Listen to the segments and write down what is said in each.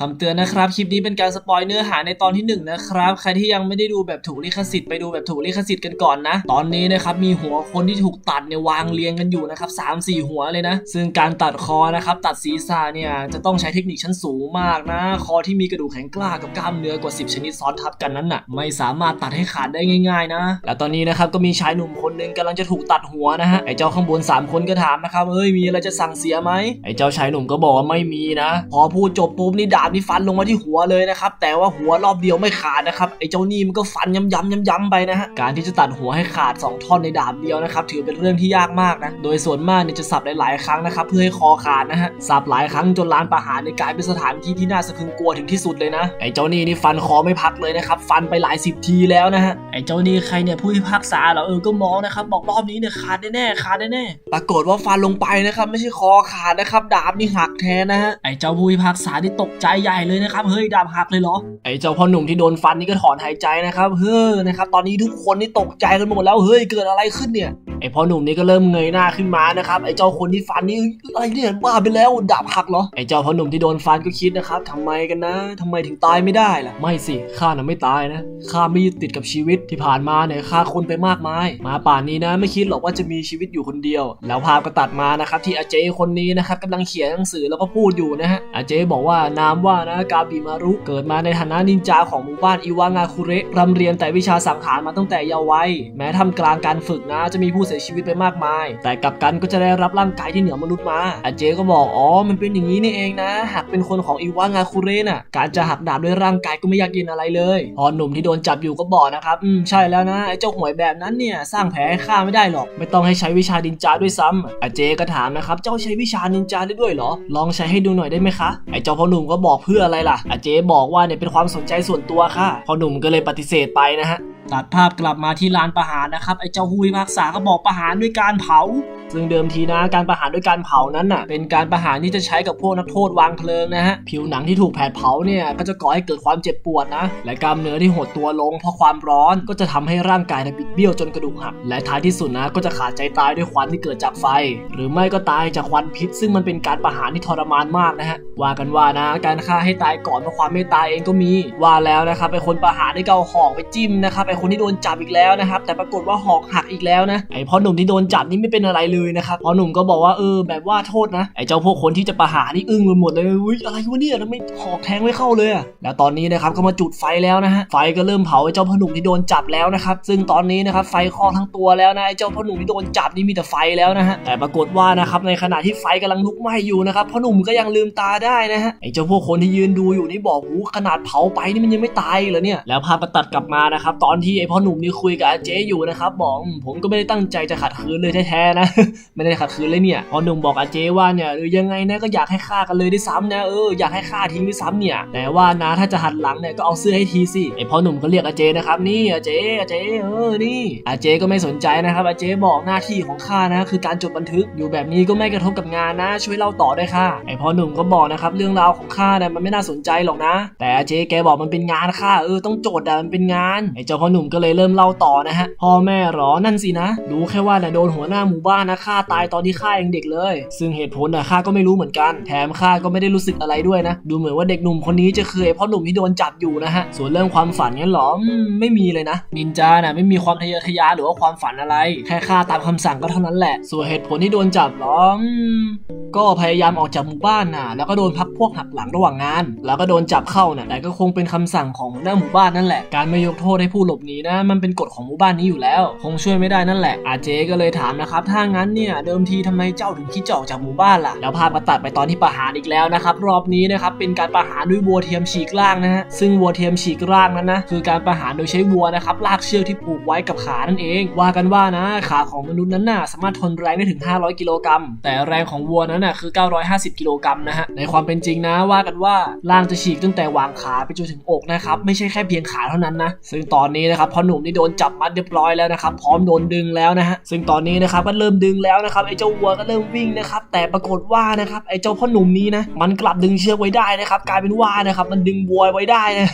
คำเตือนนะครับ คลิปนี้เป็นการสปอยเนื้อหาในตอนที่ 1 นะครับ ใครที่ยังไม่ได้ดูแบบถูกลิขสิทธิ์ไปดูแบบถูกลิขสิทธิ์กันก่อนนะ ตอนนี้นะครับมีหัวคนที่ถูกตัดเนี่ยวางเรียงกันอยู่นะครับสามสี่หัวเลยนะ ซึ่งการตัดคอนะครับตัดศีรษะเนี่ยจะต้องใช้เทคนิคชั้นสูงมากนะ คอที่มีกระดูกแข็งกล้ากับกล้ามเนื้อกว่า 10 ชนิดซ้อนทับกันนั้นน่ะไม่สามารถตัดให้ขาดได้ง่าย ๆ นะ และตอนนี้นะครับก็มีชายหนุ่มคนหนึงกำลังจะถูกตัดหัวนะฮะไอ้เจ้าข้างบนสามคนก็ถามนะครับเอ้ยมีอะไรจะสั่งเสียไหมไอ้เจ้าชายหนุ่มก็บอกว่าไม่มีนะ พอพูดจบปุ๊บนี่ดาบนี่ฟันลงมาที่หัวเลยนะครับ แต่ว่าหัวรอบเดียวไม่ขาดนะครับไอ้เจ้านี่มันก็ฟันย้ำๆย้ำๆไปนะฮะการที่จะตัดหัวให้ขาด 2 ท่อนในดาบเดียวนะครับถือเป็นเรื่องที่ยากมากนะโดยส่วนมากเนี่ยจะสับหลายๆครั้งนะครับเพื่อให้คอขาดนะฮะสับหลายครั้งจนลานประหารในยกลายเป็นสถานที่ที่น่าสะพรึงกลัวถึงที่สุดเลยนะไอ้เจ้านี่นี่ฟันคอไม่พักเลยนะครับฟันไปหลายสิบทีแล้วนะฮะไอ้เจ้านี่ใครเนี่ยผู้พิพากษาเหรอเออก็มองนะครับบอกรอบนี้เนี่ยขาดแน่ๆขาดแน่ๆปรากฏว่าฟันลงไปนะครับไม่ใช่คอขาดนะครับดาบนี่หักแทนนะฮะไอ้เจ้าผู้พิพากษาที่ตกใจใหญ่เลยนะครับเฮ้ยดาบหักเลยเหรอไอ้เจ้าพ่อหนุ่มที่โดนฟันนี่ก็ถอนหายใจนะครับเฮ้ยนะครับตอนนี้ทุกคนนี่ตกใจกันหมดแล้วเฮ้ยเกิดอะไรขึ้นเนี่ยไอ้พ่อหนุ่มนี่ก็เริ่มเงยหน้าขึ้นมานะครับไอ้เจ้าคนที่ฟันนี่เอ้ยอะไรเนี่ยบ้าไปแล้วดาบหักเหรอไอ้เจ้าพ่อหนุ่มที่โดนฟันก็คิดนะครับทำไมกันนะทำไมถึงตายไม่ได้ล่ะไม่สิข้าน่ะไม่ตายนะข้าไม่ยึดติดกับชีวิตที่ผ่านมาเนี่ยฆ่าคนไปมากมายมาป่านนี้นะ ไม่คิดหรอกว่าจะมีชีวิตอยู่คนเดียว แล้วภาพก็ตัดมานะครับที่อาเจคนนี้นะครับกำลังเขียนหนังสือแล้วก็พูดอยู่นะฮะอาเจบอกว่านามว่านะกาบิมารุเกิดมาในฐานะนินจาของหมู่บ้านอิวางาคุเระรำเรียนแต่วิชาสังหารมาตั้งแต่เยาว์วัยแม้ทำกลางการฝึกนะจะมีผู้เสียชีวิตไปมากมาย แต่กลับกันก็จะได้รับร่างกายที่เหนือมนุษย์มาอาเจก็บอกอ๋อมันเป็นอย่างนี้นี่เองนะ หากเป็นคนของอิวางาคุเระน่ะการจะหักดาบด้วยร่างกายก็ไม่ยากเย็นอะไรเลยพอหนุ่มที่โดนจับอยู่ก็บอกนะครับอืมใช่แล้วนะไอ้เจ้าหวยแบบนั้นเนี่ยสร้างแผลให้ข้าไม่ได้หรอก ไม่ต้องให้ใช้วิชานินจาด้วยซ้ำอาเจก็ถามนะครับเจ้าใช้วิชานินจาได้ด้วยเหรอ ลองใช้ให้ดูหน่อยได้ไหมคะไอ้เจ้าพ่อหนุ่มก็บอกเพื่ออะไรล่ะอาเจบอกว่าเนี่ยเป็นความสนใจส่วนตัวค่ะพอหนุ่มก็เลยปฏิเสธไปนะฮะ ตัดภาพกลับมาที่ลานประหารนะครับไอ้เจ้าผู้พิพากษาก็บอกประหารด้วยการเผา ซึ่งเดิมทีนะการประหารด้วยการเผานั้นน่ะเป็นการประหารที่จะใช้กับพวกนักโทษวางเพลิงนะฮะผิวหนังที่ถูกแผดเผาเนี่ยก็จะก่อให้เกิดความเจ็บปวดนะ และกล้ามเนื้อที่หดตัวลงเพราะความร้อนก็จะทำให้ร่างกายนี่ยบิดเบี้ยวจนกระดูกหักและท้ายที่สุดนะก็จะขาดใจตายด้วยควันที่เกิดจากไฟ หรือไม่ก็ตายจากควันพิษ ซึ่งมันเป็นการประหารที่ทรมานมากนะฮะว่ากันว่านะ การฆ่าให้ตายก่อนเพราะความเมตตาเองก็มีว่าแล้วนะครับไอคนประหารได้เอาหอกไปจิ้มนะครับอคนที่โดนจับอีกแล้วนะครับ แต่ปรากฏว่าหอกหักอีกแล้วนะไอพ่อหนุ่มที่โดนจับนี่ไม่เป็นอะไรเลยนะครับพ่อหนุ่มก็บอกว่าเออแบบว่าโทษนะไอเจ้าพวกคนที่จะประหารนี่อึ้งไปหมดเลยอุ้ยอะไรวะเนี่ยทำไมหอกแทงไม่เข้าเลยอะแล้วตอนนี้นะครับก็มาจุดไฟแล้วนะฮะไฟก็เริ่มเผาไอเจ้าพ่อหนุ่มที่โดนจับแล้วนะครับซึ่งตอนนี้นะครับไฟคลอกทั้งตัวแล้วนะไอเจ้าพ่อหนุ่มที่โดนจับนี่มีแต่ไฟแล้วนะฮะแต่ปรากฏว่านะครับในขณะที่ไฟกำลังลุกไหม้อยู่นะครับพ่อหนุ่มก็ยังลืมตาได้นะฮะไอเจ้าพวกคนที่ยืนดูอยู่นี่บอกหูขนาดเผาไปนี่มันยังไม่ตายเหรอเนี่ยแล้วภาพก็ตัดกลับมานะครับตอนที่ไอพ่อหนุ่มนี่คุยกับอาเจ๊อยู่นะครับบอกผมก็ไม่ได้ตั้งใจจะขัดขืนเลยแท้ๆนะ ไม่ได้ขัดขืนเลยเนี่ยพ่อหนุ่มบอกอาเจ๊ว่าเนี่ยเออยังไงนะก็อยากให้ฆ่ากันเลยด้วยซ้ำนะเอออยากให้ฆ่าทิ้งด้วยซ้ำเนี่ย แต่ว่านะถ้าจะหันหลังเนี่ยก็เอาเสื้อให้ทีสิไอพ่อหนุ่มก็เรียกอาเจ๊นะครับนี่อาเจอาเจ๊เออนี่อาเจ๊ก็ไม่สนใจนะครับอาเจ๊บอกหน้าที่ของข้านะคือการจดบันทึกอยู่แบบนี้ก็ไม่กระทบกับงานนะ ช่วยเล่าต่อได้ค่ะไอพ่อหนุ่มก็บอกนะครับเรื่องราวของข้าเนี่ยมันไม่น่าสนใจหรอกนะ แต่อาเจแกบอกมันเป็นงานค่ะเออต้องโจทย์อะมันเป็นงานไอเจ้าพ่อหนุ่มก็เลยเริ่มเล่าต่อนะฮะ พ่อแม่หรอ นั่นสินะ รู้แค่ว่าน่ะโดนหัวหน้าหมู่บ้านนะฆ่าตายตอนที่ข้ายังเด็กเลย ซึ่งเหตุผลน่ะข้าก็ไม่รู้เหมือนกัน แถมข้าก็ไม่ได้รู้สึกอะไรด้วยนะ ดูเหมือนว่าเด็กหนุ่มคนนี้จะเคยพ่อหนุ่มที่โดนจับอยู่นะฮะ ส่วนเรื่องความฝันงั้นหรอ ไม่มีเลยนะ นินจาน่ะไม่มีความทะเยอทะยานหรือว่าความฝันอะไร แค่ฆ่าตามคำสั่งก็เท่านั้นแหละ ส่วนเหตุผลที่โดนจับหรอ ก็พยายามออกจากหมู่บ้านน่ะ แล้วก็โดนพักพวกหักหลังระหว่างงาน แล้วก็โดนจับเข้าน่ะ แต่ก็คงเป็นคำสั่งของหัวหน้าหมู่บ้านนั่นแหละ การไม่ยกโทษให้ผู้หลบหนีนะ มันเป็นกฎของหมู่บ้านนี้อยู่แล้ว คงช่วยไม่ได้นั่นแหละ อาเจก็เลยถามนะครับ ถ้างั้นเนี่ยเดิมทีทำไมเจ้าถึงคิดจะออกจากหมู่บ้านล่ะ แล้วภาพมาตัดไปตอนที่ประหารอีกแล้วนะครับ รอบนี้นะครับ เป็นการประหารด้วยวัวเทียมฉีกล่างนะฮะ ซึ่งวัวเทียมฉีกล่างนั้นนะ คือการประหารโดยใช้วัวนะครับ ลากเชือกที่ผูกไว้กับขานั่นเอง ว่ากันว่านะ ขาของมนุษย์นั้นน่ะสามารถทนแรงได้ถึง 500 กิโลกรัมแต่แรงของวัวนั้นน่ะคือ 950 กิโลกรัมนะฮะ ในความเป็นจริงนะว่ากันว่าล่างจะฉีกตั้งแต่วางขาไปจนถึงอกนะครับ ไม่ใช่แค่เพียงขาเท่านั้นนะ ซึ่งตอนนี้นะครับพอหนุ่มนี่โดนจับมัดเรียบร้อยแล้วนะครับ พร้อมโดนดึงแล้วนะฮะ ซึ่งตอนนี้นะครับก็เริ่มดึงแล้วนะครับไอ้เจ้าวัวก็เริ่มวิ่งนะครับ แต่ปรากฏว่านะครับไอ้เจ้าพ่อหนุ่มนี้นะ มันกลับดึงเชือกไว้ได้นะครับ กลายเป็นว่านะครับมันดึงวัวไว้ได้นะ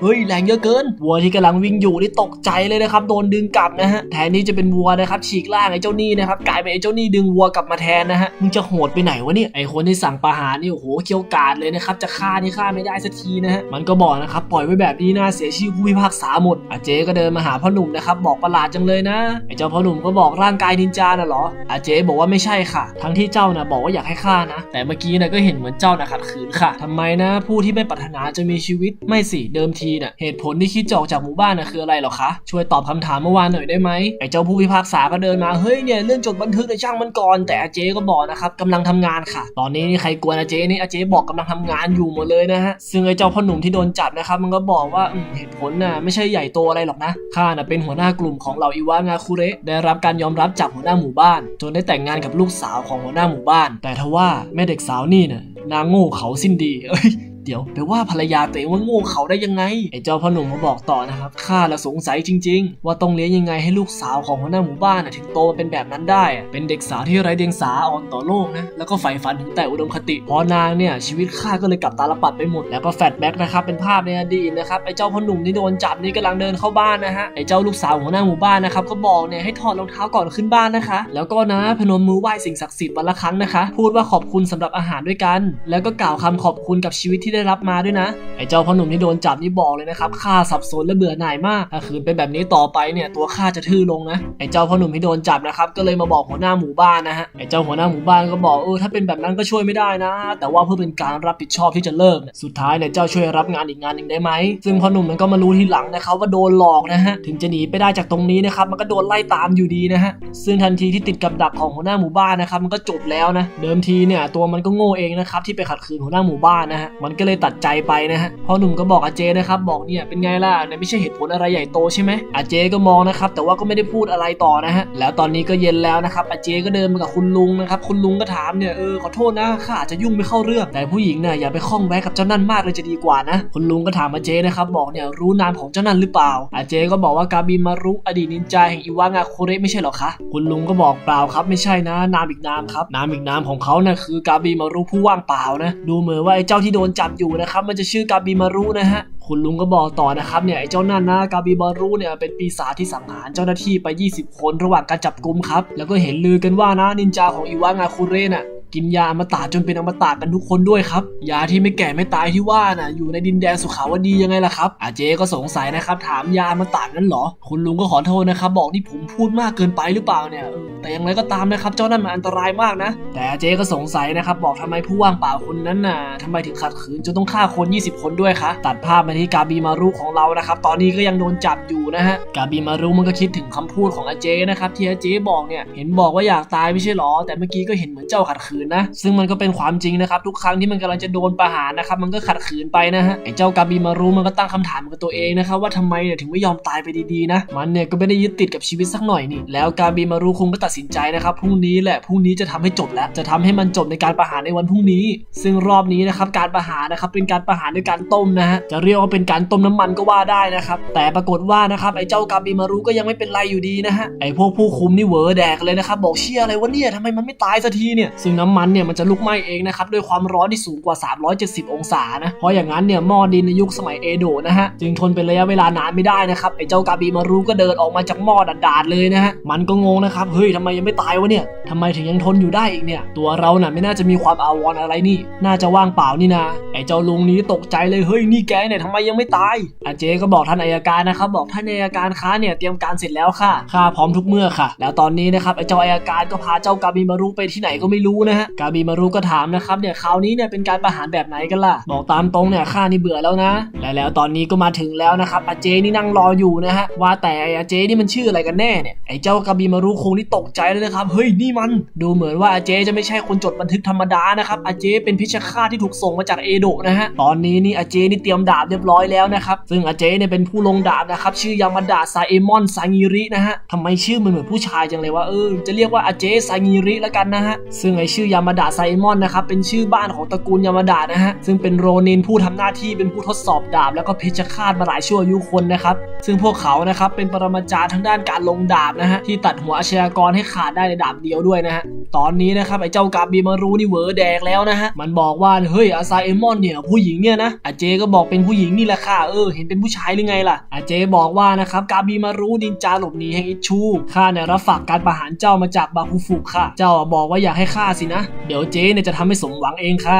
เฮ้ยแรงเยอะเกิน วัวที่กำลังวิ่งอยู่นี่ตกใจเลยนะครับ โดนดึงกลับนะฮะ แทนที่จะเป็นวัวนะครับฉีกล่างไอ้เจ้านี่นะครับ กลายเป็นไอ้เจ้านี่ดึงวัวกลับมาแทนนะฮะ มึงจะโหดไปไหนวะเนี่ยไอคนที่สั่งประหารนี่โอ้โหเคียวกาดเลยนะครับจะฆ่านี่ฆ่าไม่ได้สักทีนะฮะมันก็บอกนะครับปล่อยไว้แบบนี้น่าเสียชื่อผู้พิพากษาหมดอาเจก็เดินมาหาพ่อหนุ่มนะครับบอกประหลาดจังเลยนะไอเจ้าพ่อหนุ่มก็บอกร่างกายนินจาน่ะเหรออาเจบอกว่าไม่ใช่ค่ะ ทั้งที่เจ้าน่ะบอกว่าอยากให้ฆ่านะ แต่เมื่อกี้น่ะก็เห็นเหมือนเจ้าน่ะขัดขืนค่ะทำไมนะ ผู้ที่ไม่ปรารถนาจะมีชีวิตไม่สิเดิมทีน่ะเหตุผลที่คิดจอกจากหมู่บ้านน่ะคืออะไรหรอคะช่วยตอบคำถามเมื่อวานหน่อยได้ไหมไอเจ้าผู้พิพากษาก็เดินมาเฮ้ยเนี่ยเรื่องจดบันทึกในช่างมันก่อนแต่อาเจก็บอกนะครับกำลังทำงานค่ะ ตอนนี้นี่ใครกวนอาเจนี่อาเจบอกกำลังทำงานอยู่หมดเลยนะฮะ ซึ่งไอเจ้าพ่อหนุ่มที่โดนจับนะครับมันก็บอกว่าเหตุผลน่ะไม่ใช่ใหญ่โตอะไรหรอกนะ ข้าน่ะเป็นหัวหน้ากลุ่มของเหล่าอิวางาคุเระได้รับการยอมรับจากหัวหน้าหมู่บ้าน จนได้แต่งงานกับลูกสาวของหัวหน้าหมู่บ้าน แต่ทว่าแม่เด็กสาวนี่น่ะนางโง่เขาสิ้นดี เอ้ย เดี๋ยวไปว่าภรรยาตัวเองว่าโง่เขาได้ยังไงไอ้เจ้าพ่อหนุ่มมาบอกต่อนะครับข้าละสงสัยจริง ๆ ว่าต้องเลี้ยงยังไงให้ลูกสาวของหัวหน้าหมู่บ้านน่ะถึงโตมาเป็นแบบนั้นได้ เป็นเด็กสาวที่ไร้เดียงสาอ่อนต่อโลกนะแล้วก็ใฝ่ฝันถึงแต่อุดมคติพอนางเนี่ยชีวิตข้าก็เลยกลับตาลปัดไปหมดแล้วก็แฟลแบ็กนะครับเป็นภาพในอดีตนะครับไอ้เจ้าพ่อหนุ่มที่โดนจับนี่กำลังเดินเข้าบ้านนะฮะไอ้เจ้าลูกสาวหัวหน้าหมู่บ้านนะครับก็บอกเนี่ยให้ถอดรองเท้าก่อนขึ้นบ้านนะคะ แล้วก็นะพนมมือไหว้สิ่งศักดิ์สิทธิ์วันละครั้งนะคะ พูดว่าขอบคุณสำหรับอาหารด้วยกัน แล้วก็กล่าวคำขอบคุณกับชีวิตที่ได้รับมาด้วยนะไอ้เจ้าพ่อหนุ่มที่โดนจับนี่บอกเลยนะครับข้าสับสนและเบื่อหน่ายมากถ้าคืนเป็นแบบนี้ต่อไปเนี่ยตัวข้าจะทื่อลงนะไอ้เจ้าพ่อหนุ่มที่โดนจับนะครับก็เลยมาบอกหัวหน้าหมู่บ้านนะฮะไอ้เจ้าหัวหน้าหมู่บ้านก็บอกเออถ้าเป็นแบบนั้นก็ช่วยไม่ได้นะ แต่ว่าเพื่อเป็นการรับผิดชอบที่จะเลิกสุดท้ายเนี่ยเจ้าช่วยรับงานอีกงานหนึ่งได้ไหมซึ่งพ่อหนุ่มมันก็มารู้ทีหลังนะครับว่าโดนหลอกนะฮะถึงจะหนีไปได้จากตรงนี้นะครับมันก็โดนไล่ตามอยู่ดีนะฮะซึ่งทันทีที่ติดกับดักของหัวหน้าหมู่บ้านนะครับมันก็จบแล้วนะเดิมทีเนี่ยตัวมันก็โง่เองนะครับที่ไปขัดขืนหัวหน้าหมู่บ้านนะฮะมันก็เลยตัดใจไปนะฮะพ่อหนุ่มก็บอกอาเจนะครับบอกเนี่ยเป็นไงล่ะเนี่ยไม่ใช่เหตุผลอะไรใหญ่โตใช่ไหมอาเจก็มองนะครับแต่ว่าก็ไม่ได้พูดอะไรต่อนะฮะแล้วตอนนี้ก็เย็นแล้วนะครับอาเจก็เดินมากับคุณลุงนะครับคุณลุงก็ถามเนี่ยเออขอโทษนะข้าอาจจะยุ่งไม่เข้าเรื่องแต่ผู้หญิงเนี่ยอย่าไปข้องแวะกับเจ้านั่นมากเลยจะดีกว่านะคุณลุงก็ถามอาเจนะครับบอกเนี่ยรู้นามของเจ้านั่นหรือเปล่า อาเจก็บอกว่ากาบิมารุอดีตนินจาแห่งอิวางาโคเรไม่ใช่หรอคะคุณลุงก็บอกเปล่าครับไม่ใช่นะนามอีกนามครับนามอีกนามของเขาน่ะคือกาบิมารุผู้ว่างเปล่านะดูเหมือนว่าไอ้เจ้าที่โดนจับอยู่นะครับ มันจะชื่อกาบิมารุนะฮะ คุณลุงก็บอกต่อนะครับเนี่ยไอ้เจ้านั่นนะกาบิมารุเนี่ยเป็นปีศาจที่สังหารเจ้าหน้าที่ไป 20 คนระหว่างการจับกุมครับ แล้วก็เห็นลือกันว่านะนินจาของอิวางาคุเระน่ะ กินยาอมตะจนเป็นอมตะกันทุกคนด้วยครับ ยาที่ไม่แก่ไม่ตายที่ว่าน่ะ อยู่ในดินแดนสุขาวดียังไงล่ะครับอาเจก็สงสัยนะครับ ถามยาอมตะนั้นเหรอ คุณลุงก็ขอโทษนะครับ บอกนี่ผมพูดมากเกินไปหรือเปล่าเนี่ยแต่อย่างไรก็ตามนะครับ เจ้านั่นมันอันตรายมากนะ แต่อาเจก็สงสัยนะครับ บอกทำไมผู้ว่างเปล่าคนนั้นน่ะทำไมถึงขัดขืนจนต้องฆ่าคน 20 คนด้วยคะตัดภาพมาที่กาบีมารุของเรานะครับ ตอนนี้ก็ยังโดนจับอยู่นะฮะกาบีมารุมันก็คิดถึงคำพูดของอาเจนะครับที่อาเจบอกเนี่ยเห็นบอกว่าอยากตายไม่ใช่หรอ แต่เมื่อกี้ก็เห็นเหมือนเจ้าขัดขืนนะ ซึ่งมันก็เป็นความจริงนะครับ ทุกครั้งที่มันกำลังจะโดนประหารนะครับ มันก็ขัดขืนไปนะฮะไอ้เจ้ากาบีมารุมันก็ตั้งคำถามกับตัวเองนะครับว่าทำไมเนี่ยถึงไม่ยอมตายไปดีๆนะ มันเนี่ยก็ไม่ได้ยึดติดกับชีวิตสักหน่อยนี่ แล้วกาบีมารุคงก็ตัดสินใจนะครับพรุ่งนี้แหละพรุ่งนี้จะทำให้จบแล้วจะทำให้มันจบในการประหารในวันพรุ่งนี้ ซึ่งรอบนี้นะครับการประหารนะครับเป็นการประหารด้วยการต้มนะฮะจะเรียกว่าเป็นการต้มน้ำมันก็ว่าได้นะครับแต่ปรากฏว่านะครับไอ้เจ้ากาบีมารุก็ยังไม่เป็นไรอยู่ดีนะฮะไอ้พวกผู้คุมนี่เวอแดกเลยนะครับบอกเชี่ยอะไรวะเนี่ยทำไมมันไม่ตายสักทีเนี่ยซึ่งน้ำมันเนี่ยมันจะลุกไหม้เองนะครับด้วยความร้อนที่สูงกว่า 370 องศานะเพราะอย่างนั้นเนี่ยหม้อดินในยุคสมัยเอโดะนะฮะจึงทนเป็นระยะเวลานานไม่ได้นะครับไอ้เจ้ากาบีมารุก็เดินออกมาจากหม้อดาดๆเลยนะฮะมันก็งงนะครับเฮ้ยทำไมยังไม่ตายวะเนี่ยทำไมถึงยังทนอยู่ได้อีกเนี่ย ตัวเราน่ะไม่น่าจะมีความอาวรณ์อะไรนี่ น่าจะว่างเปล่านี่นะไอ้เจ้าลุงนี้ตกใจเลยเฮ้ยนี่แกเนี่ยทำไมยังไม่ตายอาเจก็บอกท่านอัยการนะครับบอกท่านอัยการค้าเนี่ยเตรียมการเสร็จแล้วค่ะข้าพร้อมทุกเมื่อค่ะ แล้วตอนนี้นะครับไอ้เจ้าอัยการก็พาเจ้ากาบีมารุไปที่ไหนก็ไม่รู้นะฮะ กาบีมารุก็ถามนะครับเนี่ยคราวนี้เนี่ยเป็นการประหารแบบไหนกันล่ะ บอกตามตรงเนี่ยข้านี่เบื่อแล้วนะ และแล้วตอนนี้ก็มาถึงแล้วนะครับอาเจนี่นั่งรออยู่นะฮะ ว่าแต่ไอ้อาเจนี่มันชื่ออะไรกันแน่เนี่ยไอ้เจ้ากาบีมารุคงนี่ตกใจเลยนะครับเฮ้ยนี่มัน ดูเหมือนว่าอาเจจะไม่ใช่คนจดบันทึกธรรมดานะครับอาเจเป็นพิชฆาตที่ถูกส่งมาจากเอโดะนะฮะตอนนี้นี่อาเจนี่เตรียมดาบเรียบร้อยแล้วนะครับซึ่งอาเจเนี่ยเป็นผู้ลงดาบนะครับชื่อยามาดะไซเอมอนซางิรินะฮะทำไมชื่อมันเหมือนผู้ชายจังเลยว่าเออจะเรียกว่าอาเจซางิริแล้วกันนะฮะซึ่งไอชื่อยามาดะไซมอนนะครับเป็นชื่อบ้านของตระกูลยามาดะนะฮะซึ่งเป็นโรนินผู้ทำหน้าที่เป็นผู้ทดสอบดาบ แล้วก็เพชฌฆาตมาหลายชั่วอายุคนนะครับซึ่งพวกเขานะครับเป็นปรมาจารย์ทางด้านการลงดาบนะฮะที่ตัดหัวอาชญากรให้ขาดได้ในดาบเดียวด้วยนะฮะตอนนี้นะครับไอ้เจ้ากาบีมารูนี่เวอแดกแล้วนะฮะมันบอกว่าเฮ้ยอาไซมอนเนี่ยผู้หญิงเนี่ยนะอาเจก็บอกเป็นผู้หญิงนี่แหละค่ะเออเห็นเป็นผู้ชายหรือไงล่ะอาเจบอกว่านะครับกาบีมารูนินจาหลบหนีแห่งอิชูข้าเนี่ยรับฝากการประหารเจ้ามาจากบาคุฟุค่ะ เจ้าบอกว่าอยากให้ข้าสินะเดี๋ยวเจ๊เนี่ยจะทำให้สมหวังเองค่ะ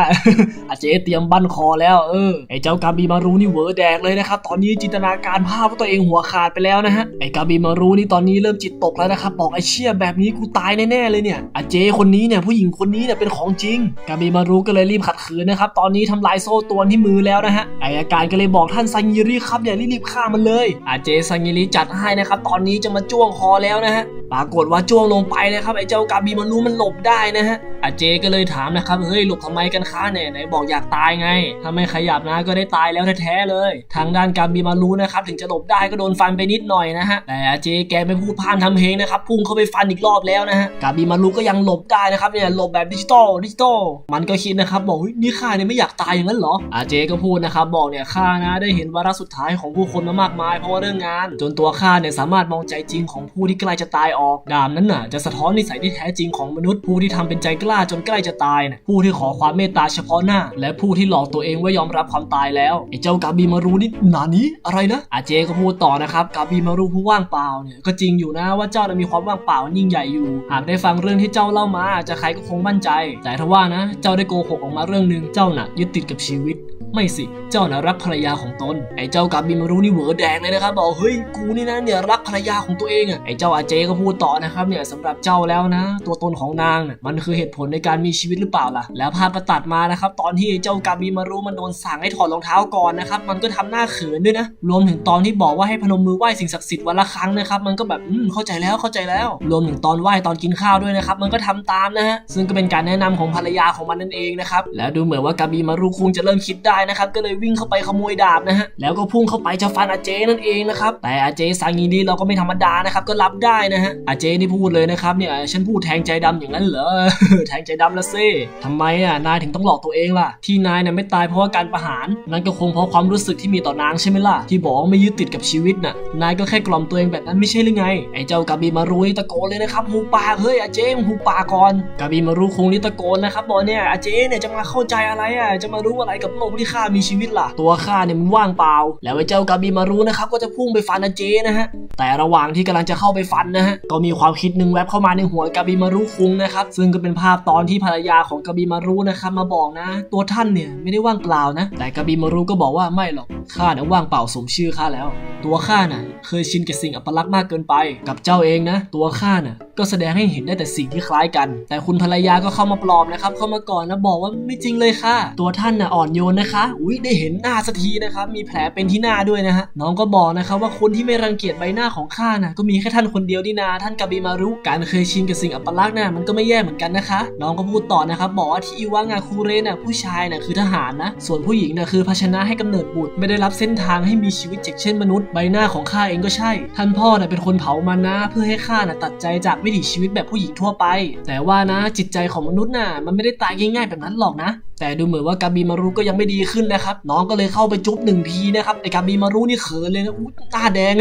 อาเจ๊เตรียมบั้นคอแล้วเออไอ้เจ้ากาบีมารูนี่เวอร์แดกเลยนะครับตอนนี้จินตนาการภาพว่าตัวเองหัวขาดไปแล้วนะฮะไอ้กาบีมารูนี่ตอนนี้เริ่มจิตตกแล้วนะครับบอกไอ้เชี่ยแบบนี้กูตายแน่ๆเลยเนี่ยอาเจ๊คนนี้เนี่ยผู้หญิงคนนี้เนี่ยเป็นของจริง กาบีมารูก็เลยรีบขัดขืนนะครับตอนนี้ทำลายโซ่ตรวนที่มือแล้วนะฮะไอ้อาการก็เลยบอกท่านซังยิริครับเนี่ยรีบฆ่ามันเลยอาเจ๊ซังยิริจัดให้นะครับตอนนี้จะมาจ้วงคอแล้วนะฮะปรากฏว่าจ้วงลงไปนะครับไอ้เจ้ากาบีมารูมันหลบได้นะฮะอาเจก็เลยถามนะครับเฮ้ยหลบทำไมกันคะเนี่ยไหนบอกอยากตายไงถ้าไม่ขยับนะก็ได้ตายแล้วแท้ๆเลย ทางด้านกาบีมารูนะครับถึงจะหลบได้ก็โดนฟันไปนิดหน่อยนะฮะแต่อาเจแกไม่พูดพร่ำทำเพลงนะครับพุ่งเข้าไปฟันอีกรอบแล้วนะฮะกาบีมารูก็ยังหลบได้นะครับเนี่ยหลบแบบดิจิตอลดิจิตอลมันก็คิดนะครับบอกเฮ้ยนี่ข้าเนี่ยไม่อยากตายอย่างนั้นเหรออาเจก็พูดนะครับบอกเนี่ยข้านะได้เห็นวาระสุดท้ายของผู้คนมามากมายเพราะว่าเรื่องงาน จนตัวข้าเนี่ยสามารถมองใจจริงของผู้ที่ใกล้จะตายออก ดามนั้นน่ะจะสะท้อนนิสัยที่แท้จริงของมนุษย์ผู้ที่ทำเป็นใจกล้าจนใกล้จะตายน่ะผู้ที่ขอความเมตตาเฉพาะหน้า และผู้ที่หลอกตัวเองว่ายอมรับความตายแล้วไอ้เจ้ากาบีมารูนี่หนานี้อะไรนะอาเจก็พูดต่อนะครับกาบีมารูผู้ว่างเปล่าเนี่ยก็จริงอยู่นะว่าเจ้ามีความว่างเปล่ายิ่งใหญ่อยู่ หากได้ฟังเรื่องที่เจ้าเล่ามาจะใครก็คงมั่นใจ แต่ถ้าว่านะ เจ้าได้โกหกออกมาเรื่องหนึ่งเจ้าน่ะยึดติดกับชีวิต ไม่สิ เจ้านะรักภรรยาของตน ไอ้เจ้ากาบิมารุนี่เหวอแดงเลยนะครับบอกเฮ้ยกูนี่นะเนี่ยรักภรรยาของตัวเองอะไอ้เจ้าอาเจก็พูดต่อนะครับเนี่ยสำหรับเจ้าแล้วนะ ตัวตนของนางน่ะมันคือเหตุผลในการมีชีวิตหรือเปล่าล่ะ แล้วภาพประตัดมานะครับตอนที่เจ้ากาบิมารุมันโดนสั่งให้ถอดรองเท้าก่อนนะครับมันก็ทำหน้าเขินด้วยนะรวมถึงตอนที่บอกว่าให้พนมมือไหว้สิ่งศักดิ์สิทธิ์วันละครั้งนะครับมันก็แบบอืมเข้าใจแล้วเข้าใจแล้ว รวมถึงตอนไหว้ตอนกินข้าวด้วยนะครับมันก็ทำตามนะฮะซึ่งก็เป็นการแนะนำของภรรยาของมันนั่นเองนะครับแล้วดูเหมือนว่ากาบีมารุคุงจะเริ่มคิดได้นะครับก็เลยวิ่งเข้าไปขโมยดาบนะฮะแล้วก็พุ่งเข้าไปจะฟันอาเจนั่นเองนะครับแต่อาเจซางีนี่เราก็ไม่ธรรมดานะครับก็รับได้นะฮะอาเจนี่พูดเลยนะครับเนี่ยฉันพูดแทงใจดำอย่างนั้นเหรอแทงใจดำละซิทำไมอะนายถึงต้องหลอกตัวเองล่ะ ที่นายเนี่ยไม่ตายเพราะว่าการประหารนั่นก็คงเพราะความรู้สึกที่มีต่อนางใช่ไหมล่ะที่บอกไม่ยึดติดกับชีวิตน่ะนายก็แค่กล่อมตัวเองแบบนั้นไม่ใช่หรือไงไอ้เจ้ากาบีมารุนี่ตะโกนเลยนะครับหูปากเฮ้ยอาเจมหูปากก่อนกาบีมารุคงนี่ตะโกนนะครับบอกเนี่ยอาเจเนี่ยจะมาเข้าใจอะไรอะจะมารู้อะไรกับโลกที่ข้ามีชีวิตล่ะ ตัวข้าเนี่ยมันว่างเปล่า แล้วไอ้เจ้ากาบีมารุนะครับก็จะพุ่งไปฟันอาเจนะฮะ แต่ระหว่างที่กำลังจะเข้าไปฟันนะฮะ ก็มีความคิดหนึ่งแวบเข้ามาในหัวกาบิมารุคุงนะครับ ซึ่งก็เป็นภาพตอนที่ภรรยาของกาบิมารุนะครับมาบอกนะ ตัวท่านเนี่ยไม่ได้ว่างเปล่านะ แต่กาบิมารุก็บอกว่าไม่หรอก ข้าเนี่ยว่างเปล่าสมชื่อข้าแล้ว ตัวข้าน่ะเคยชินกับสิ่งอัปลักษณ์มากเกินไป กับเจ้าเองนะ ตัวข้าน่ะก็แสดงให้เห็นได้แต่สิ่งที่คล้ายกัน แต่คุณภรรยาก็เข้ามาปลอบนะครับ เข้ามาก่อนแล้วบอกว่าไม่จริงเลยค่ะ ตัวท่านน่ะอ่อนโยนนะคะอุ้ยได้เห็นหน้าสักทีนะครับมีแผลเป็นที่หน้าด้วยนะฮะน้องก็บอกนะครับว่าคนที่ไม่รังเกียจใบหน้าของข้าน่ะก็มีแค่ท่านคนเดียวนี่นาท่านกาบิมารุการเคยชินกับสิ่งอัปลักษณ์น่ะมันก็ไม่แย่เหมือนกันนะคะ น้องก็พูดต่อนะครับบอกว่าที่อิวางาคูเรน่ะผู้ชายน่ะคือทหารนะ ส่วนผู้หญิงน่ะคือภาชนะให้กำเนิดบุตรไม่ได้รับเส้นทางให้มีชีวิตจากเช่นมนุษย์ใบหน้าของข้าเองก็ใช่ ท่านพ่อน่ะเป็นคนเผามันนะ เพื่อให้ข้าน่ะตัดใจจากวิถีชีวิตแบบผู้หญิงทั่วไป แต่ว่านะจิตใจของมนุษย์น่ะมันไม่ได้ตายง่ายๆแบบนั้นหรอกนะแต่ดูเหมือนว่ากาบีมารุก็ยังไม่ดีขึ้นนะครับ น้องก็เลยเข้าไปจุ๊บหนึ่งทีนะครับไอ้กาบีมารุนี่เขินเลยนะอู้หน้าแดง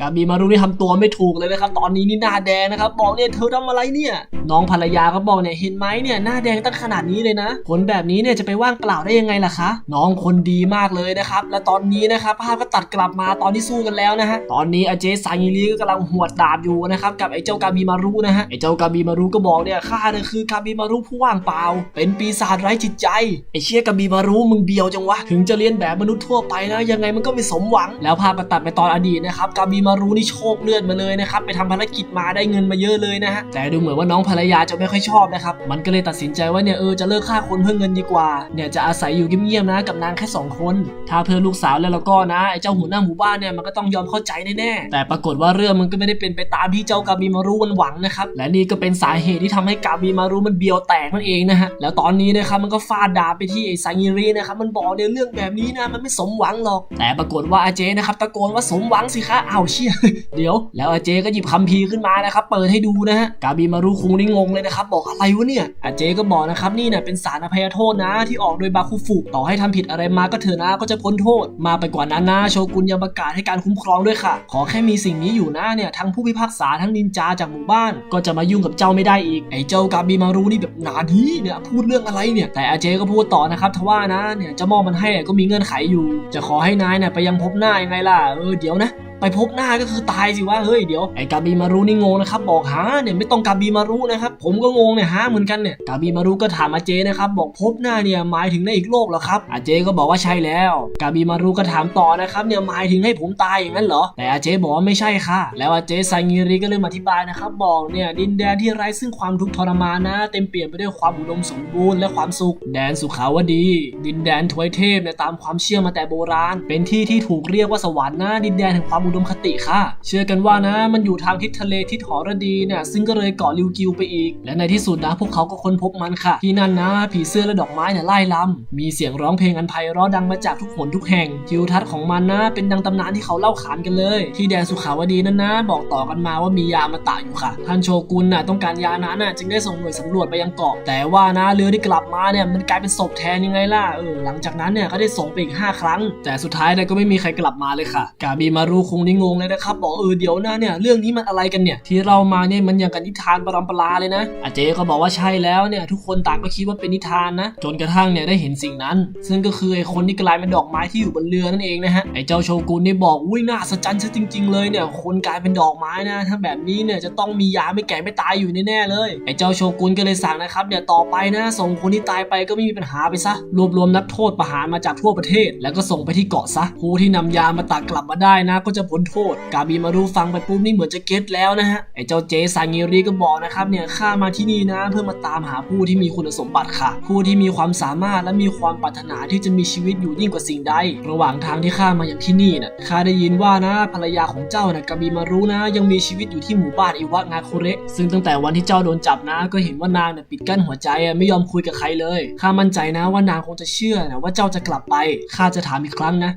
กาบีมารุนี่ทำตัวไม่ถูกเลยนะครับ ตอนนี้นี่หน้าแดงนะครับ บอกเนี่ยเธอทำอะไรเนี่ย น้องภรรยาก็บอกเนี่ยเห็นไหมเนี่ยหน้าแดงตั้งขนาดนี้เลยนะคนแบบนี้เนี่ยจะไปว่างเปล่าได้ยังไงล่ะคะ น้องคนดีมากเลยนะครับ และตอนนี้นะครับภาพก็ตัดกลับมาตอนที่สู้กันแล้วนะฮะตอนนี้อาเจซางิริก็กำลังหวดดาบอยู่นะครับกับไอ้เจ้ากาบีมารุนะฮะไอ้เจ้ากาบีมารุก็บอกเนี่ยข้าเนี่ยคือกาบีมารุผู้ว่างเปล่า เป็นปีศาจไร้จิตใจไอเชี่ยกาบีมารุมึงเบียวจังวะ ถึงจะเรียนแบบมนุษย์ทั่วไปนะ ยังไงมันก็ไม่สมหวัง แล้วภาพมาตัดไปตอนอดีตนะครับกาบีมารุนี่โชคเลือดมาเลยนะครับ ไปทำภารกิจมาได้เงินมาเยอะเลยนะฮะ แต่ดูเหมือนว่าน้องภรรยาจะไม่ค่อยชอบนะครับ มันก็เลยตัดสินใจว่าเนี่ยเออจะเลิกฆ่าคนเพื่อเงินดีกว่า เนี่ยจะอาศัยอยู่เงียบๆนะกับนางแค่สองคน ถ้าเพื่อลูกสาวแล้วแล้วก็นะไอเจ้าหัวหน้าหมู่บ้านเนี่ยมันก็ต้องยอมเข้าใจแน่ๆแต่ปรากฏว่าเรื่องมันก็ไม่ได้เป็นไปตามที่เจ้ากาบีมารุมันหวังนะครับและนี่ก็เป็นสาเหตุที่ทำให้กาบีมารุมันเบียวแตกนั่นเองนะฮะแล้วตอนนี้นะครับมันก็ฟาดดาไปที่ไอ้ซางิรินะครับมันบอกเนี่ยเรื่องแบบนี้นะมันไม่สมหวังหรอก แต่ปรากฏว่าอาเจนะครับตะโกนว่าสมหวังสิคะอ้าวเชี่ยเดี๋ยว แล้วอาเจก็หยิบคัมภีร์ขึ้นมานะครับเปิดให้ดูนะฮะกาบีมารุคุงนี่งงเลยนะครับบอกอะไรวะเนี่ยอาเจก็บอกนะครับนี่เนี่ยเป็นสารอภัยโทษนะ ที่ออกโดยบาคุฟุต่อให้ทำผิดอะไรมาก็เถอะนะก็จะพ้นโทษ มาไปกว่านั้นนะโชกุนยังประกาศให้การคุ้มครองด้วยค่ะ ขอแค่มีสิ่งนี้อยู่นะเนี่ยทั้งผู้พิพากษาทั้งนินจาจากหมู่บ้าน ก็จะมายุ่งกับเจ้าไม่ได้อีกไอ้เจ้ากาบีมารุนี่แบบหนาดีเนี่ยพูดเรื่องอะไรเนี่ยแต่อาเจก็พูดต่อนะครับทว่านะเนี่ยเจะมอบมันให้ก็มีเงื่อนไขอยู่ จะขอให้นายเนี่ยไปยังพบหน้ายังไงล่ะเออเดี๋ยวนะ ไปพบหน้าก็คือตายสิว่าเฮ้ยเดี๋ยวไอ้กาบีมารุนี่งงนะครับบอกหาเนี่ยไม่ต้องกาบีมารุนะครับผมก็งงเนี่ยหาเหมือนกันเนี่ยกาบีมารุก็ถามอาเจนะครับบอกพบหน้าเนี่ยหมายถึงในอีกโลกเหรอครับอาเจก็บอกว่าใช่แล้วกาบีมารุก็ถามต่อนะครับเนี่ยหมายถึงให้ผมตายอย่างนั้นเหรอแต่อาเจบอกว่าไม่ใช่ค่ะ แล้วอาเจไซงิริก็เลยมอธิบายนะครับบอกเนี่ยดินแดนที่ไร้ซึ่งความทุกข์ทรมานนะ เต็มเปลี่ยนไปด้วยความอุดมสมบูรณ์และความสุข แดนสุขาวดี ดินแดนทวยเทพเนี่ยตามความเชื่อมาแต่โบราณ เป็นที่ที่ถูกเรียกว่าสวรรค์นะดินแดนแห่งความอุดมคติค่ะ เชื่อกันว่านะมันอยู่ทางทิศทะเลทิศหอระดีเนี่ยซึ่งก็เลยเกาะลิวกิวไปอีก และในที่สุดนะพวกเขาก็ค้นพบมันค่ะ ที่นั่นนะ ผีเสื้อและดอกไม้เนี่ยไล่ลำมีเสียงร้องเพลงอันไพเราะดังมาจากทุกหนทุกแห่งทิวทัศน์ของมันนะ เป็นดังตำนานที่เขาเล่าขานกันเลย ที่แดนสุขาวดีนั้นนะ บอกต่อกันมาว่ามียามาตะอยู่ค่ะ ท่านโชกุนน่ะต้องการยานั้นน่ะจึงได้ส่งหน่วยสำรวจไปยังเกาะแต่ว่านะเรือที่กลับมาเนี่ยมันกลายเป็นศพแทนยังไงล่ะเออหลังจากนั้นเนี่ยก็ได้ส่งไปอีก5ครั้ง แต่สุดท้ายเนี่ยก็ไม่มีใครกลับมาเลยค่ะ กาบีมารูคงนี่งงเลยนะครับ บอกเออเดี๋ยวนะเนี่ยเรื่องนี้มันอะไรกันเนี่ยที่เรามาเนี่ยมันอย่างกับนิทานปรำปราเลยนะอาเจก็บอกว่าใช่แล้วเนี่ยทุกคนต่างก็คิดว่าเป็นนิทานนะ จนกระทั่งเนี่ยได้เห็นสิ่งนั้น ซึ่งก็คือไอ้คนที่กลายเป็นดอกไม้ที่อยู่บนเรือนั่นเองนะฮะไอ้เจ้าโชกุนนี่บอกอุ้ยน่าสะใจซะจริง ๆ เลยเนี่ยคนกลายเป็นดอกไม้นะถ้าแบบนี้เนี่ยจะต้องมียาไม่แก่ไม่ตายอยู่แน่ๆเลยไอ้เจ้าโชกุนก็เลยสั่งนะครับเนี่ยต่อไปนะส่งคนที่ตายไปก็ไม่มีปัญหาไปซะรวบรวมนักโทษประหารมาจากทั่วประเทศ แล้วก็ส่งไปที่เกาะซะผู้ที่นำยามาตักกลับมาได้นะก็จะพ้นโทษ กาบีมารูฟังไปปุ๊บนี่เหมือนจะเก็ตแล้วนะฮะไอ้เจ้าเจซางิริก็บอกนะครับเนี่ยข้ามาที่นี่นะ เพื่อมาตามหาผู้ที่มีคุณสมบัติค่ะ ผู้ที่มีความสามารถและมีความปรารถนาที่จะมีชีวิตอยู่ยิ่งกว่าสิ่งใด ระหว่างทางที่ข้ามาอย่างที่นี่น่ะข้าได้ยินว่านะภรรยาของเจ้านะกาบีมารุนะ ยังมีชีวิตอยู่ที่หมู่บ้านอิวะงาโคเระซึ่งตั้งแต่วันที่เจ้าโดนจับนะ ก็เห็นว่านางน่ะปิดกั้นหัวใจอะไม่ยอมคุยกับใครเลยข้ามั่นใจนะว่านางคงจะเชื่อนะว่าเจ้าจะกลับไปข้าจะถามอีกครั้งนะ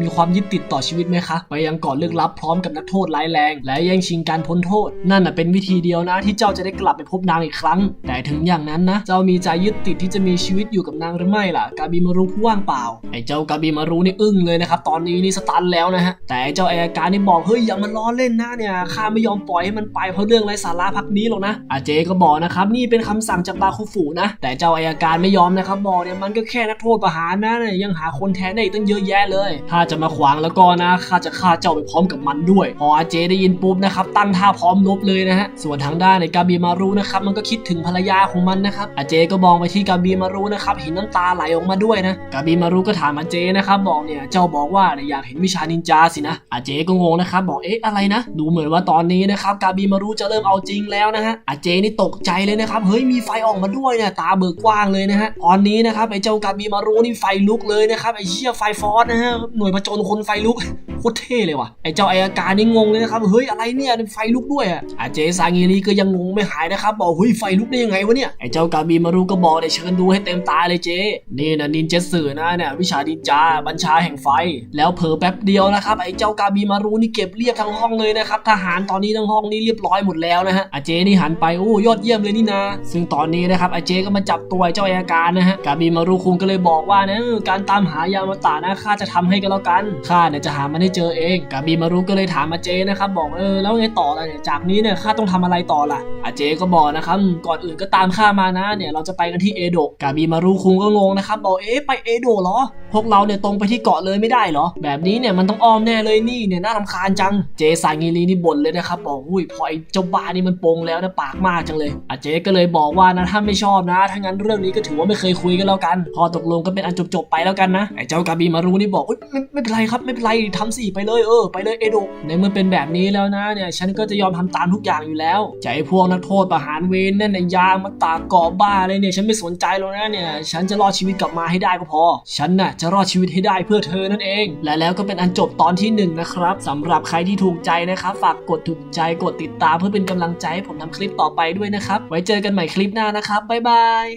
มีความยึดติดต่อชีวิตไหมคะ ไปยังเกาะลึกลับพร้อมกับนักโทษร้ายแรง และแย่งชิงการพ้นโทษ นั่นน่ะเป็นวิธีเดียวนะที่เจ้าจะได้กลับไปพบนางอีกครั้ง แต่ถึงอย่างนั้นนะ เจ้ามีใจยึดติดที่จะมีชีวิตอยู่กับนางหรือไม่ล่ะ กาบิมารุผู้ว่างเปล่า ไอ้เจ้ากาบิมารุนี่อึ้งเลยนะครับ ตอนนี้นี่สตันแล้วนะฮะ แต่เจ้าอายการนี่บอกเฮ้ยอย่ามาล้อเล่นนะเนี่ย ข้าไม่ยอมปล่อยให้มันไปเพราะเรื่องไร้สาระพักนี้หรอกนะ อาเจก็บอกนะครับนี่เป็นคำสั่งจากบาคุฟูนะ แต่เจ้าอายการไม่ยอมนะครับบอกเนี่ยมันก็แค่นักโทษประหารนะเนี่ยยังหาคนแทนได้อีกตั้งเยอะแยะเลย ถ้าจะมาขวางแล้วก็นะข้าจะฆ่าเจ้าไปพร้อมกับมันด้วย พออาเจได้ยินปุ๊บนะครับตั้งท่าพร้อมรบเลยนะฮะส่วนทางด้านในกาบีมารุนะครับมันก็คิดถึงภรรยาของมันนะครับอาเจก็มองไปที่กาบีมารุนะครับเห็นน้ำตาไหลออกมาด้วยนะกาบีมารุก็ถามอาเจนะครับบอกเนี่ยเจ้าบอกว่าเนี่ยอยากเห็นวิชานินจาสินะอาเจก็งงนะครับบอกเอ๊ะอะไรนะ ดูเหมือนว่าตอนนี้นะครับกาบีมารุจะเริ่มเอาจริงแล้วนะฮะอาเจนี่ตกใจเลยนะครับเฮ้ยมีไฟออกมาด้วยเนี่ยตาเบิกกว้างเลยนะฮะตอนนี้นะครับไอ้เจ้ากาบีมารุนี่ไฟลุกเลยนะครับไอ้เชี่ยไฟฟอสนะฮะหน่วยผจญคนไฟลุกโคตรเท่เลยว่ะไอ้เจ้าไออาการนี่งงเลยนะครับเฮ้ยอะไรเนี่ยไฟลุกด้วยอะอาเจซางิรีก็ยังงงไม่หายนะครับบอกเฮ้ยไฟลุกได้ยังไงวะเนี่ยไอ้เจ้ากาบีมารุก็บอกได้เชิญดูให้เต็มตาเลยเจนี่นะนินเจตสึนะเนี่ยวิชานินจาบัญชาแห่งไฟ แล้วเผลอแป๊บเดียวนะครับไอ้เจ้ากาบีมารุนี่เก็บเรียบทั้งห้องเลยนะครับทหารตอนนี้ทั้งห้องนี่เรียบร้อยหมดแล้วนะฮะอาเจนี่หันไปโอ้ยอดเยี่ยมเลยนี่นะ ซึ่งตอนนี้นะครับอาเจก็มาจับตัวเจ้าไออาการนะฮะกาบีมารุคุงก็เลยบอกว่านะการตามหายามาตะนะข้าจะทำให้กันแล้วกันข้าเนี่ยจะหามันให้เจอเองกาบีมารุก็เลยถามอาเจนะครับบอกเออแล้วไงต่อล่ะเนี่ยจากนี้เนี่ยข้าต้องทำอะไรต่อล่ะอาเจก็บอกนะครับก่อนอื่นก็ตามข้ามานะเนี่ยเราจะไปกันที่เอโดะกาบีมารุคุงก็งงนะครับบอกเอ๊ะไปเอโดะเหรอ พวกเราเนี่ยตรงไปที่เกาะเลยไม่ได้เหรอ แบบนี้เนี่ยมันต้องอ้อมแน่เลยนี่เนี่ยน่ารำคาญจังเจสายงีรีนี่บ่นเลยนะครับบอกอุ้ยพอไอ้เจ้าบ้านี่มันโปงแล้วนะปากมากจังเลยอาเจก็เลยบอกว่านะถ้าไม่ชอบนะถ้างั้นเรื่องนี้ก็ถือว่าไม่เคยคุยกันแล้วกัน พอตกลงก็เป็นอันจบๆไปแล้วกันนะไอ้เจ้ากาบีมารุนี่บอกอุ๊ยไม่ไม่เป็นไรครับไม่เป็นไรทำสิไปเลยเออไปเลยเอโดะในเมื่อเป็นแบบนี้แล้วนะเนี่ยฉันก็จะยอมทำตามทุกอย่างอยู่แล้วใจพวกนักโทษประหารเวรนั่นน่ะยางมาตากเกาะบ้าเลยเนี่ยฉันไม่สนใจแล้วนะเนี่ยฉันจะรอดชีวิตกลับมาให้ได้ก็พอ ฉันน่ะจะรอดชีวิตให้ได้เพื่อเธอนั่นเอง และแล้วก็เป็นอันจบตอนที่หนึ่งนะครับสำหรับใครที่ถูกใจนะครับฝากกดถูกใจกดติดตามเพื่อเป็นกำลังใจให้ผมทำคลิปต่อไปด้วยนะครับไว้เจอกันใหม่คลิปหน้านะครับบ๊ายบาย